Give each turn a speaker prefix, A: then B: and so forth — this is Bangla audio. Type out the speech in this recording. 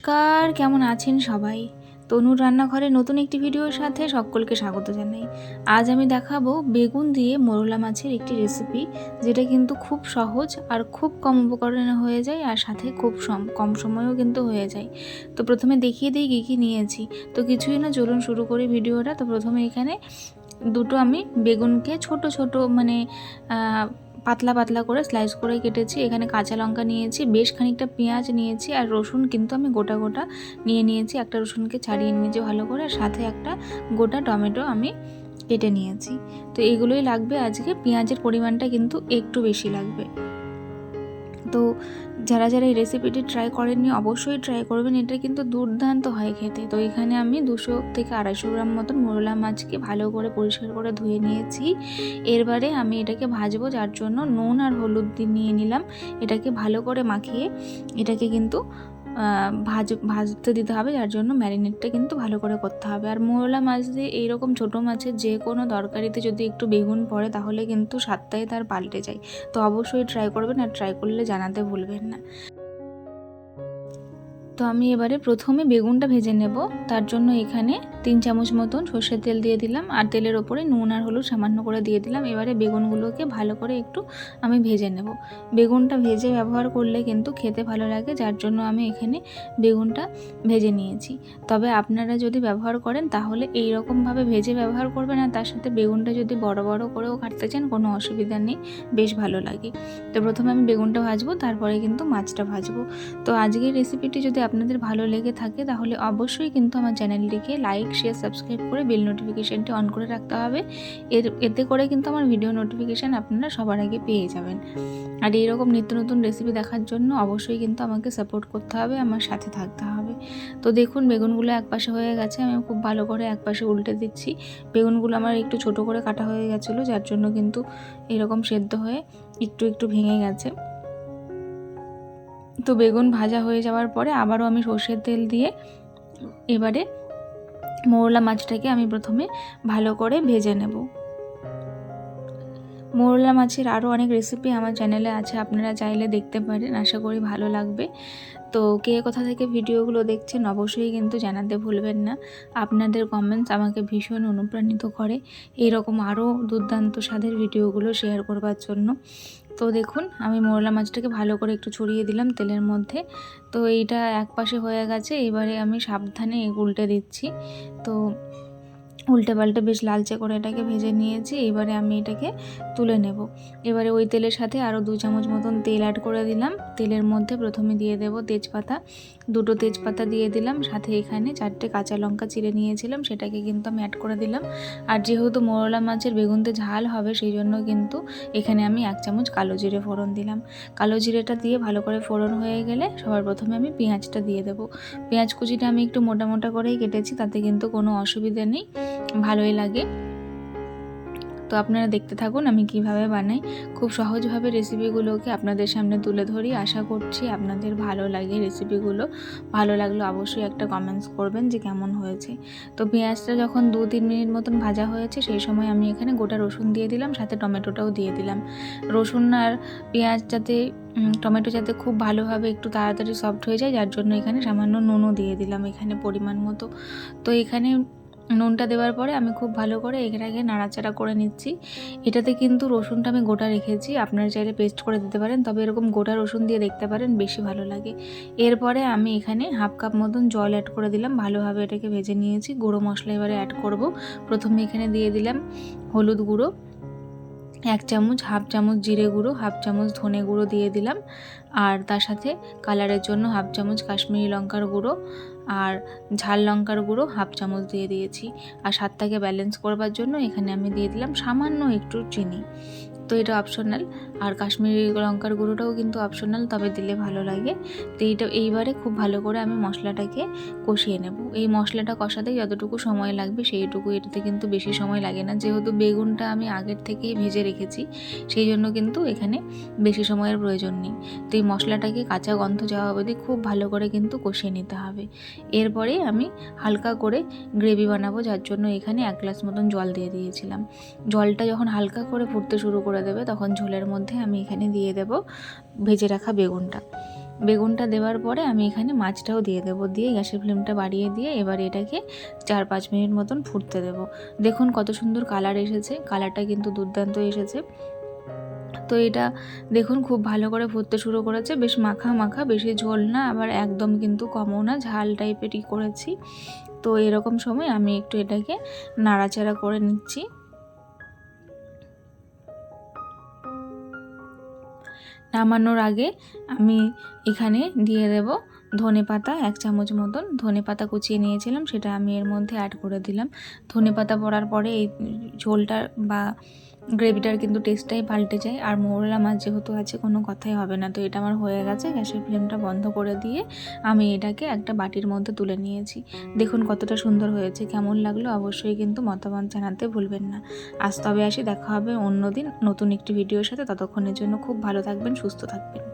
A: নমস্কার, কেমন আছেন সবাই? তনুর রান্নাঘরে নতুন একটি ভিডিওর সাথে সকলকে স্বাগত জানাই। আজ আমি দেখাবো বেগুন দিয়ে মোরলা মাছের একটি রেসিপি যেটা কিন্তু খুব সহজ আর খুব কম উপকরণে হয়ে যায় আর সাথে খুব কম সময়েও কিন্তু হয়ে যায়। তো প্রথমে দেখিয়ে দিই কী কী নিয়েছি। তো কিছুই না, চলুন শুরু করি ভিডিওটা। তো প্রথমে এখানে দুটো আমি বেগুনকে ছোট ছোট মানে পাতলা পাতলা করে স্লাইস করে কেটেছি। এখানে কাঁচা লঙ্কা নিয়েছি, বেশ খানিকটা পেঁয়াজ নিয়েছি আর রসুন কিন্তু আমি গোটা গোটা নিয়ে নিয়েছি। একটা রসুনকে ছাড়িয়ে নিয়েছি ভালো করে আর সাথে একটা গোটা টমেটো আমি কেটে নিয়েছি। তো এগুলোই লাগবে আজকে। পেঁয়াজের পরিমাণটা কিন্তু একটু বেশি লাগবে। তো যারা যারা এই রেসিপিটি ট্রাই করেননি অবশ্যই ট্রাই করবেন। এটা কিন্তু দুর্দান্ত হয় খেতে। তো এখানে আমি দুশো থেকে আড়াইশো গ্রাম মতন মোরলা মাছকে ভালো করে পরিষ্কার করে ধুয়ে নিয়েছি। এরবারে আমি এটাকে ভাজবো, যার জন্য নুন আর হলুদ দিয়ে নিয়ে নিলাম। এটাকে ভালো করে মাখিয়ে এটাকে কিন্তু ভাজ ভাজতে দিতে হবে, যার জন্য ম্যারিনেটটা কিন্তু ভালো করে করতে হবে। আর মোরলা মাছ দিয়ে এইরকম ছোটো মাছের যে কোনো তরকারিতে যদি একটু বেগুন পড়ে, তাহলে কিন্তু স্বাদটাই তার পাল্টে যায়। তো অবশ্যই ট্রাই করবেন আর ট্রাই করলে জানাতে ভুলবেন না। তো আমি এবারে প্রথমে বেগুনটা ভেজে নেব। তার জন্য এখানে তিন চামচ মতন সর্ষের তেল দিয়ে দিলাম আর তেলের ওপরে নুন আর হলুদ সামান্য করে দিয়ে দিলাম। এবারে বেগুনগুলোকে ভালো করে একটু আমি ভেজে নেব। বেগুনটা ভেজে ব্যবহার করলে কিন্তু খেতে ভালো লাগে, যার জন্য আমি এখানে বেগুনটা ভেজে নিয়েছি। তবে আপনারা যদি ব্যবহার করেন তাহলে এই রকমভাবে ভেজে ব্যবহার করবেন আর তার সাথে বেগুনটা যদি বড় বড় করেও কাটতে চান কোনো অসুবিধা নেই, বেশ ভালো লাগে। তো প্রথমে আমি বেগুনটা ভাজবো, তারপরে কিন্তু মাছটা ভাজবো। তো আজকের রেসিপিটি যদি আপনাদের ভালো লেগে থাকে, তাহলে অবশ্যই কিন্তু আমার চ্যানেলটিকে লাইক শেয়ার সাবস্ক্রাইব করে বেল নোটিফিকেশানটি অন করে রাখতে হবে। এর, এতে করে কিন্তু আমার ভিডিও নোটিফিকেশান আপনারা সবার আগে পেয়ে যাবেন। আর এইরকম নিত্য নতুন রেসিপি দেখার জন্য অবশ্যই কিন্তু আমাকে সাপোর্ট করতে হবে, আমার সাথে থাকতে হবে। তো দেখুন, বেগুনগুলো একপাশে হয়ে গেছে, আমি খুব ভালো করে একপাশে উল্টে দিচ্ছি। বেগুনগুলো আমার একটু ছোট করে কাটা হয়ে গেছিল, যার জন্য কিন্তু এরকম সেদ্ধ হয়ে একটু একটু ভেঙে গেছে। তো বেগুন ভাজা হয়ে যাওয়ার পরে আবারও আমি সর্ষের তেল দিয়ে এবারে মোরলা মাছটাকে আমি প্রথমে ভালো করে ভেজে নেব। মোরলা মাছের আরও অনেক রেসিপি আমার চ্যানেলে আছে, আপনারা চাইলে দেখতে পারেন, আশা করি ভালো লাগবে। তো কে কোথা থেকে ভিডিওগুলো দেখছেন অবশ্যই কিন্তু জানাতে ভুলবেন না। আপনাদের কমেন্টস আমাকে ভীষণ অনুপ্রাণিত করে, এরকম আরও দুর্দান্ত স্বাদের ভিডিওগুলো শেয়ার করবার জন্য। তো দেখুন, আমি মোরলা মাছটাকে ভালো করে একটু ছড়িয়ে দিলাম তেলের মধ্যে। তো এইটা এক পাশে হয়ে গেছে, এবারে আমি সাবধানে উল্টে দিচ্ছি। তো উল্টে পাল্টে বেশ লালচে করে এটাকে ভেজে নিয়েছি, এবারে আমি এটাকে তুলে নেব। এবারে ওই তেলের সাথে আরও দু চামচ মতন তেল অ্যাড করে দিলাম। তেলের মধ্যে প্রথমে দিয়ে দেব তেজপাতা। দুটো তেজপাতা দিয়ে দিলাম, সাথে এখানে চারটে কাঁচা লঙ্কা চিড়ে নিয়েছিলাম, সেটাকে কিন্তু আমি অ্যাড করে দিলাম। আর যেহেতু মোরলা মাছের বেগুনতে ঝাল হবে সেই জন্য কিন্তু এখানে আমি এক চামচ কালো জিরে ফোড়ন দিলাম। কালো জিরেটা দিয়ে ভালো করে ফোড়ন হয়ে গেলে সবার প্রথমে আমি পেঁয়াজটা দিয়ে দেবো। পেঁয়াজ কুচিটা আমি একটু মোটা মোটা করেই কেটেছি, তাতে কিন্তু কোনো অসুবিধা নেই। ভালোই লাগে। তো আপনারা দেখতে থাকুন আমি কীভাবে বানাই। খুব সহজভাবে রেসিপিগুলোকে আপনাদের সামনে তুলে ধরি। আশা করছি আপনাদের ভালো লাগে রেসিপিগুলো ভালো লাগলে অবশ্যই একটা কমেন্টস করবেন যে কেমন হয়েছে। তো পেঁয়াজটা যখন দু তিন মিনিট মতন ভাজা হয়েছে, সেই সময় আমি এখানে গোটা রসুন দিয়ে দিলাম, সাথে টমেটোটাও দিয়ে দিলাম। রসুন আর পেঁয়াজ যাতে টমেটো যাতে খুব ভালোভাবে একটু তাড়াতাড়ি সফট হয়ে যায়, যার জন্য এখানে সামান্য নুনও দিয়ে দিলাম এখানে পরিমাণ মতো। তো এখানে নুনটা দেওয়ার পরে আমি খুব ভালো করে এটাকে নাড়াচাড়া করে নিচ্ছি। এটাতে কিন্তু রসুনটা আমি গোটা রেখেছি। আপনারা চাইলে পেস্ট করে দিতে পারেন, তবে এরকম গোটা রসুন দিয়ে দেখতে পারেন, বেশি ভালো লাগে। এরপরে আমি এখানে হাফ কাপ মতন জল অ্যাড করে দিলাম। ভালোভাবে এটাকে ভেজে নিয়েছি। গুঁড়ো মশলা এবারে অ্যাড করব। প্রথমে এখানে দিয়ে দিলাম হলুদ গুঁড়ো, এক চামচ, হাফ চামচ জিরে গুঁড়ো, হাফ চামচ ধনে গুঁড়ো দিয়ে দিলাম। আর তার সাথে কালারের জন্য হাফ চামচ কাশ্মীরি লঙ্কার গুঁড়ো আর ঝাল লঙ্কার গুঁড়ো হাফ চামচ দিয়ে দিয়েছি। আর স্বাদটাকে ব্যালেন্স করবার জন্য এখানে আমি দিয়ে দিলাম সামান্য একটু চিনি। তো এটা অপশনাল আর কাশ্মীরি লঙ্কার গুঁড়োটাও কিন্তু অপশনাল তবে দিলে ভালো লাগে। তো এইটা, এইবারে খুব ভালো করে আমি মশলাটাকে কষিয়ে নেব। এই মশলাটা কষাতে যতটুকু সময় লাগবে, সেইটুকু এটাতে কিন্তু বেশি সময় লাগে না। যেহেতু বেগুনটা আমি আগের থেকেই ভেজে রেখেছি, সেই জন্য কিন্তু এখানে বেশি সময়ের প্রয়োজন নেই। তো এই মশলাটাকে কাঁচা গন্ধ যাওয়া অবধি খুব ভালো করে কিন্তু কষিয়ে নিতে হবে। এরপরে আমি হালকা করে গ্রেভি বানাবো, যার জন্য এখানে এক গ্লাস মতন জল দিয়ে দিয়েছিলাম। জলটা যখন হালকা করে ফুটতে শুরু করে দেবে, তখন ঝোলের মধ্যে আমি এখানে দিয়ে দেব ভেজে রাখা বেগুনটা। বেগুনটা দেওয়ার পরে আমি এখানে মাছটাও দিয়ে দেবো, দিয়ে গ্যাসের ফ্লেমটা বাড়িয়ে দিয়ে এবার এটাকে চার পাঁচ মিনিট মতন ফুটতে দেবো। দেখুন কত সুন্দর কালার এসেছে, কালারটা কিন্তু দুর্দান্ত এসেছে। তো এটা দেখুন খুব ভালো করে ফুটতে শুরু করেছে, বেশ মাখা মাখা, বেশি ঝোল না, আবার একদম কিন্তু কমও না, ঝাল টাইপেরই করেছি। তো এরকম সময় আমি একটু এটাকে নাড়াচাড়া করে নিচ্ছি। নামানোর আগে আমি এখানে দিয়ে দেব। ধনে পাতা, এক চামচ মতন ধনে পাতা কুচিয়ে নিয়েছিলাম, সেটা আমি এর মধ্যে অ্যাড করে দিলাম। ধনে পাতা পড়ার পরে এই ঝোলটা বা গ্রেভিটার কিন্তু টেস্টটাই পাল্টে যায়। আর মোরলা মাছ যেহেতু আছে, কোনো কথাই হবে না। তো এটা আমার হয়ে গেছে, গ্যাসের ফ্লেমটা বন্ধ করে দিয়ে আমি এটাকে একটা বাটির মধ্যে তুলে নিয়েছি। দেখুন কতটা সুন্দর হয়েছে, কেমন লাগল অবশ্যই কিন্তু মতামত জানাতে ভুলবেন না। আজ তবে আসি, দেখা হবে অন্য দিন নতুন একটি ভিডিওর সাথে। ততক্ষণের জন্য খুব ভালো থাকবেন, সুস্থ থাকবেন।